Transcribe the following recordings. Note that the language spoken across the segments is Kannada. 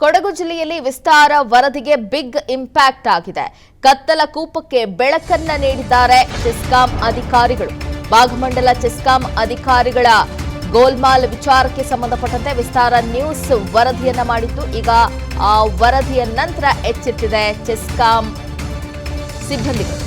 ಕೊಡಗು ಜಿಲ್ಲೆಯಲ್ಲಿ ವಿಸ್ತಾರ ವರದಿಗೆ ಬಿಗ್ ಇಂಪ್ಯಾಕ್ಟ್ ಆಗಿದೆ. ಕತ್ತಲ ಕೂಪಕ್ಕೆ ಬೆಳಕನ್ನ ನೀಡಿದ್ದಾರೆ ಚೆಸ್ಕಾಂ ಅಧಿಕಾರಿಗಳು. ಭಾಗಮಂಡಲ ಚೆಸ್ಕಾಂ ಅಧಿಕಾರಿಗಳ ಗೋಲ್ಮಾಲ್ ವಿಚಾರಕ್ಕೆ ಸಂಬಂಧಪಟ್ಟಂತೆ ವಿಸ್ತಾರ ನ್ಯೂಸ್ ವರದಿಯನ್ನ ಮಾಡಿತ್ತು ಈಗ ಆ ವರದಿಯ ನಂತರ ಎಚ್ಚೆತ್ತಿದೆ ಚೆಸ್ಕಾಂ ಸಿಬ್ಬಂದಿಗಳು.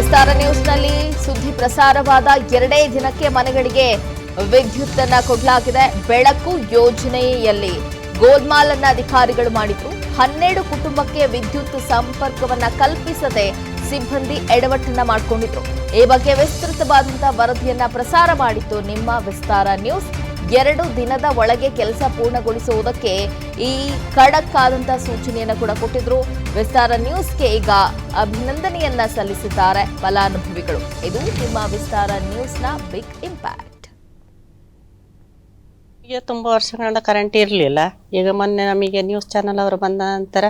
ವಿಸ್ತಾರ ನ್ಯೂಸ್ನಲ್ಲಿ ಸುದ್ದಿ ಪ್ರಸಾರವಾದ ಎರಡೇ ದಿನಕ್ಕೆ ಮನೆಗಳಿಗೆ ವಿದ್ಯುತ್ ಅನ್ನ ಕೊಡಲಾಗಿದೆ. ಬೆಳಕು ಯೋಜನೆಯಲ್ಲಿ ಗೋಲ್ಮಾಲ್ ಅನ್ನ ಅಧಿಕಾರಿಗಳು ಮಾಡಿದ್ರು ಹನ್ನೆರಡು ಕುಟುಂಬಕ್ಕೆ ವಿದ್ಯುತ್ ಸಂಪರ್ಕವನ್ನ ಕಲ್ಪಿಸದೆ ಸಿಬ್ಬಂದಿ ಎಡವಟ್ಟನ್ನ ಮಾಡಿಕೊಂಡಿದ್ರು. ಈ ಬಗ್ಗೆ ವಿಸ್ತೃತವಾದಂತಹ ವರದಿಯನ್ನ ಪ್ರಸಾರ ಮಾಡಿತ್ತು ನಿಮ್ಮ ವಿಸ್ತಾರ ನ್ಯೂಸ್. ಎರಡು ದಿನದ ಒಳಗೆ ಕೆಲಸ ಪೂರ್ಣಗೊಳಿಸುವುದಕ್ಕೆ ಈ ಖಡಕ್ ಆದಂತಹ ಸೂಚನೆಯನ್ನ ಕೂಡ ಕೊಟ್ಟಿದ್ರು. ವಿಸ್ತಾರ ನ್ಯೂಸ್ಗೆ ಈಗ ಅಭಿನಂದನೆಯನ್ನ ಸಲ್ಲಿಸಿದ್ದಾರೆ ಫಲಾನುಭವಿಗಳು. ಇದು ನಿಮ್ಮ ವಿಸ್ತಾರ ನ್ಯೂಸ್ನ ಬಿಗ್ ಇಂಪ್ಯಾಕ್ಟ್. ಈಗ ತುಂಬ ವರ್ಷಗಳಿಂದ ಕರೆಂಟ್ ಇರಲಿಲ್ಲ. ಈಗ ಮೊನ್ನೆ ನಮಗೆ ನ್ಯೂಸ್ ಚಾನಲ್ ಅವರು ಬಂದ ನಂತರ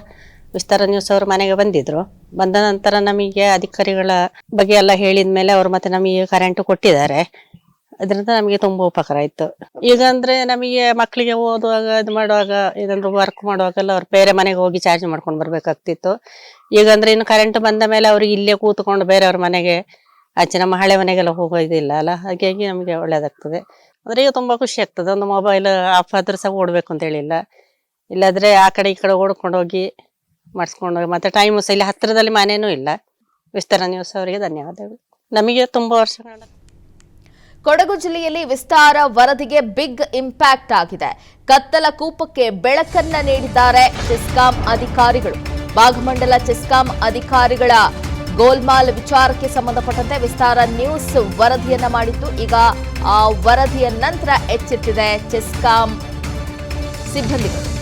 ವಿಸ್ತಾರ ನ್ಯೂಸ್ ಅವರು ಮನೆಗೆ ಬಂದಿದ್ರು. ಬಂದ ನಂತರ ನಮಗೆ ಅಧಿಕಾರಿಗಳ ಬಗ್ಗೆ ಎಲ್ಲ ಹೇಳಿದ ಮೇಲೆ ಅವರು ಮತ್ತೆ ನಮಗೆ ಕರೆಂಟ್ ಕೊಟ್ಟಿದ್ದಾರೆ. ಅದರಿಂದ ನಮಗೆ ತುಂಬಾ ಉಪಕಾರ ಆಯ್ತು. ಈಗ ಅಂದ್ರೆ ನಮಗೆ ಮಕ್ಕಳಿಗೆ ಓದುವಾಗ, ಇದು ಮಾಡುವಾಗ ಏನಾದ್ರು ವರ್ಕ್ ಮಾಡುವಾಗೆಲ್ಲ ಅವ್ರು ಬೇರೆ ಮನೆಗೆ ಹೋಗಿ ಚಾರ್ಜ್ ಮಾಡ್ಕೊಂಡು ಬರಬೇಕಾಗ್ತಿತ್ತು. ಈಗ ಅಂದ್ರೆ ಇನ್ನು ಕರೆಂಟ್ ಬಂದ ಮೇಲೆ ಅವ್ರಿಗೆ ಇಲ್ಲೇ ಕೂತ್ಕೊಂಡು ಬೇರೆಯವ್ರ ಮನೆಗೆ, ಆಚೆ ನಮ್ಮ ಹಳೆ ಮನೆಗೆಲ್ಲ ಹೋಗೋದಿಲ್ಲ ಅಲ್ಲ? ಹಾಗಾಗಿ ನಮಗೆ ಒಳ್ಳೇದಾಗ್ತದೆ. ಅಂದ್ರೆ ಈಗ ತುಂಬಾ ಖುಷಿ ಆಗ್ತದೆ. ಒಂದು ಮೊಬೈಲ್ ಆಫ್ ಆದ್ರೂ ಸಹ ಓಡ್ಬೇಕು ಅಂತ ಹೇಳಿಲ್ಲ. ಇಲ್ಲಾದ್ರೆ ಆ ಕಡೆ ಈ ಕಡೆ ಓಡ್ಕೊಂಡು ಹೋಗಿ ಮಾಡಿಸ್ಕೊಂಡು ಮತ್ತೆ ಟೈಮ್ ಸಹ ಇಲ್ಲಿ ಹತ್ತಿರದಲ್ಲಿ ಮನೇನೂ ಇಲ್ಲ. ವಿಸ್ತರಣೆ ಅವರಿಗೆ ಧನ್ಯವಾದಗಳು. ನಮಗೆ ತುಂಬಾ ವರ್ಷಗಳ ಕೊಡಗು ಜಿಲ್ಲೆಯಲ್ಲಿ ವಿಸ್ತಾರ ವರದಿಗೆ ಬಿಗ್ ಇಂಪ್ಯಾಕ್ಟ್ ಆಗಿದೆ. ಕತ್ತಲ ಕೂಪಕ್ಕೆ ಬೆಳಕನ್ನ ನೀಡಿದ್ದಾರೆ ಚೆಸ್ಕಾಂ ಅಧಿಕಾರಿಗಳು. ಭಾಗಮಂಡಲ ಚೆಸ್ಕಾಂ ಅಧಿಕಾರಿಗಳ ಗೋಲ್ಮಾಲ್ ವಿಚಾರಕ್ಕೆ ಸಂಬಂಧಪಟ್ಟಂತೆ ವಿಸ್ತಾರ ನ್ಯೂಸ್ ವರದಿಯನ್ನ ಮಾಡಿತ್ತು. ಈಗ ಆ ವರದಿಯ ನಂತರ ಎಚ್ಚೆತ್ತಿದೆ ಚೆಸ್ಕಾಂ ಸಿಬ್ಬಂದಿಗಳು.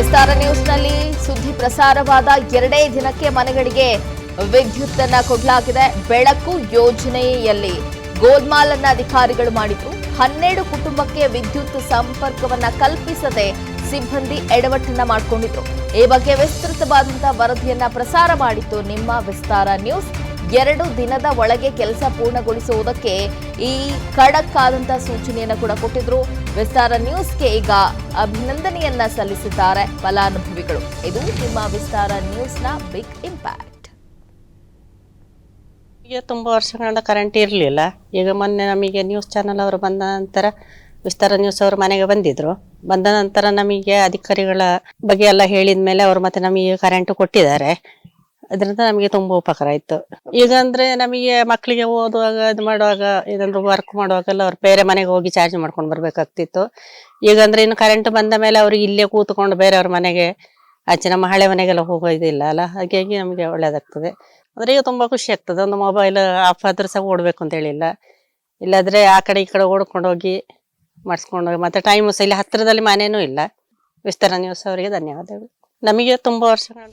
ವಿಸ್ತಾರ ನ್ಯೂಸ್ನಲ್ಲಿ ಸುದ್ದಿ ಪ್ರಸಾರವಾದ ಎರಡೇ ದಿನಕ್ಕೆ ಮನೆಗಳಿಗೆ ವಿದ್ಯುತ್ ಅನ್ನ ಕೊಡಲಾಗಿದೆ. ಬೆಳಕು ಯೋಜನೆಯಲ್ಲಿ ಗೋಲ್ಮಾಲ್ ಅನ್ನ ಅಧಿಕಾರಿಗಳು ಮಾಡಿದ್ರು. ಹನ್ನೆರಡು ಕುಟುಂಬಕ್ಕೆ ವಿದ್ಯುತ್ ಸಂಪರ್ಕವನ್ನ ಕಲ್ಪಿಸದೆ ಸಿಬ್ಬಂದಿ ಎಡವಟ್ಟನ್ನ ಮಾಡಿಕೊಂಡಿದ್ರು. ಈ ಬಗ್ಗೆ ವಿಸ್ತೃತವಾದಂತಹ ವರದಿಯನ್ನ ಪ್ರಸಾರ ಮಾಡಿತ್ತು ನಿಮ್ಮ ವಿಸ್ತಾರ ನ್ಯೂಸ್. ಎರಡು ದಿನದ ಒಳಗೆ ಕೆಲಸ ಪೂರ್ಣಗೊಳಿಸುವುದಕ್ಕೆ ಈ ಖಡಕ್ ಆದಂತಹ ಸೂಚನೆಯನ್ನ ಕೂಡ ಕೊಟ್ಟಿದ್ರು. ವಿಸ್ತಾರ ನ್ಯೂಸ್ಗೆ ಈಗ ಅಭಿನಂದನೆಯನ್ನ ಸಲ್ಲಿಸಿದ್ದಾರೆ ಫಲಾನುಭವಿಗಳು. ಇದು ನಿಮ್ಮ ವಿಸ್ತಾರ ನ್ಯೂಸ್ನ ಬಿಗ್ ಇಂಪ್ಯಾಕ್ಟ್. ಈಗ ತುಂಬಾ ವರ್ಷಗಳಿಂದ ಕರೆಂಟ್ ಇರಲಿಲ್ಲ. ಈಗ ಮೊನ್ನೆ ನಮಗೆ ನ್ಯೂಸ್ ಚಾನಲ್ ಅವರು ಬಂದ ನಂತರ ವಿಸ್ತಾರ ನ್ಯೂಸ್ ಅವರು ಮನೆಗೆ ಬಂದಿದ್ರು. ಬಂದ ನಂತರ ನಮಗೆ ಅಧಿಕಾರಿಗಳ ಬಗ್ಗೆ ಎಲ್ಲ ಹೇಳಿದ ಮೇಲೆ ಅವರು ಮತ್ತೆ ನಮಗೆ ಕರೆಂಟ್ ಕೊಟ್ಟಿದ್ದಾರೆ. ಅದರಿಂದ ನಮಗೆ ತುಂಬಾ ಉಪಕಾರ ಆಯ್ತು. ಈಗ ಅಂದ್ರೆ ನಮಗೆ ಮಕ್ಕಳಿಗೆ ಓದುವಾಗ, ಇದು ಮಾಡುವಾಗ ಏನಾದ್ರು ವರ್ಕ್ ಮಾಡುವಾಗೆಲ್ಲ ಅವ್ರು ಬೇರೆ ಮನೆಗೆ ಹೋಗಿ ಚಾರ್ಜ್ ಮಾಡ್ಕೊಂಡು ಬರ್ಬೇಕಾಗ್ತಿತ್ತು. ಈಗ ಅಂದ್ರೆ ಇನ್ನು ಕರೆಂಟ್ ಬಂದ ಮೇಲೆ ಅವ್ರಿಗೆ ಇಲ್ಲೇ ಕೂತ್ಕೊಂಡು ಬೇರೆಯವ್ರ ಮನೆಗೆ, ಆಚೆ ನಮ್ಮ ಹಳೆ ಮನೆಗೆಲ್ಲ ಹೋಗೋದಿಲ್ಲ ಅಲ್ಲ? ಹಾಗಾಗಿ ನಮಗೆ ಒಳ್ಳೇದಾಗ್ತದೆ. ಅಂದ್ರೆ ಈಗ ತುಂಬಾ ಖುಷಿ ಆಗ್ತದೆ. ಒಂದು ಮೊಬೈಲ್ ಆಫ್ ಆದ್ರೂ ಸಹ ಓಡ್ಬೇಕು ಅಂತ ಹೇಳಿಲ್ಲ. ಇಲ್ಲಾದ್ರೆ ಆ ಕಡೆ ಈ ಕಡೆ ಓಡ್ಕೊಂಡು ಹೋಗಿ ಮಾಡಿಸ್ಕೊಂಡು ಮತ್ತೆ ಟೈಮ್ ಸಹ ಇಲ್ಲಿ ಹತ್ತಿರದಲ್ಲಿ ಮನೇನೂ ಇಲ್ಲ. ವಿಸ್ತರಣೆ ಅವರಿಗೆ ಧನ್ಯವಾದಗಳು. ನಮಗೆ ತುಂಬಾ ವರ್ಷಗಳ